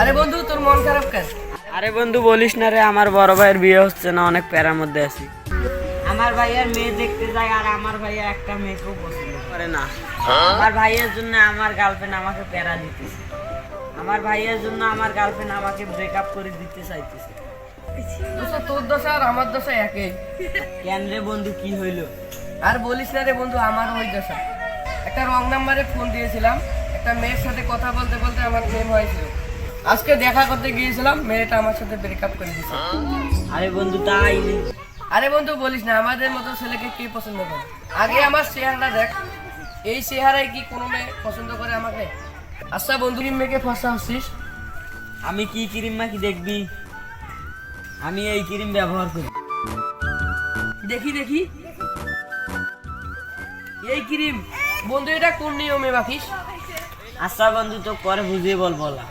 আরে বন্ধু তোর মন খারাপ কেন? আরে বন্ধু বলিস না রে আমার বড় ভাইয়ের বিয়ে হচ্ছে না অনেক প্যারার মধ্যে আছি। আমার ভাইয়ের মেয়ে দেখতে যায় আর আমার ভাইয়া একটা মেয়েকেও পছন্দ করে না। আমার ভাইয়ের জন্য আমার গার্লফ্রেন্ড আমাকে প্যারা দিতেছে। আমার ভাইয়ের জন্য আমার গার্লফ্রেন্ড আমাকে ব্রেকআপ করে দিতে চাইতেছে। দোস্ত তোর দশা আর আমার দশা একই কেন রে বন্ধু কি হইল? আর বলিস না রে বন্ধু আমার ওই দশা। একটা রং নাম্বারে ফোন দিয়েছিলাম একটা মেয়ের সাথে কথা বলতে বলতে আমার প্রেম হয়েছিল। আজকে দেখা করতে গিয়েছিলাম মেয়েটা আমার সাথে ব্রেকআপ করে দিয়েছে। আরে বন্ধু তাই আরে বন্ধু বলিস না আমাদের মতো ছেলেকে কে পছন্দ করে? আগে আমার চেহারাটা দেখ এই চেহারায় কি কোনো মেয়ে পছন্দ করে আমাকে? আচ্ছা বন্ধু কি মেয়েকে ফসা হচ্ছিস? আমি কি ক্রিম মাখি দেখবি? আমি এই ক্রিম ব্যবহার করি। দেখি দেখি। এই ক্রিম বন্ধু এটা কোন নিয়মে বাকিস? আচ্ছা বন্ধু তো পরে বুঝিয়ে বল বলা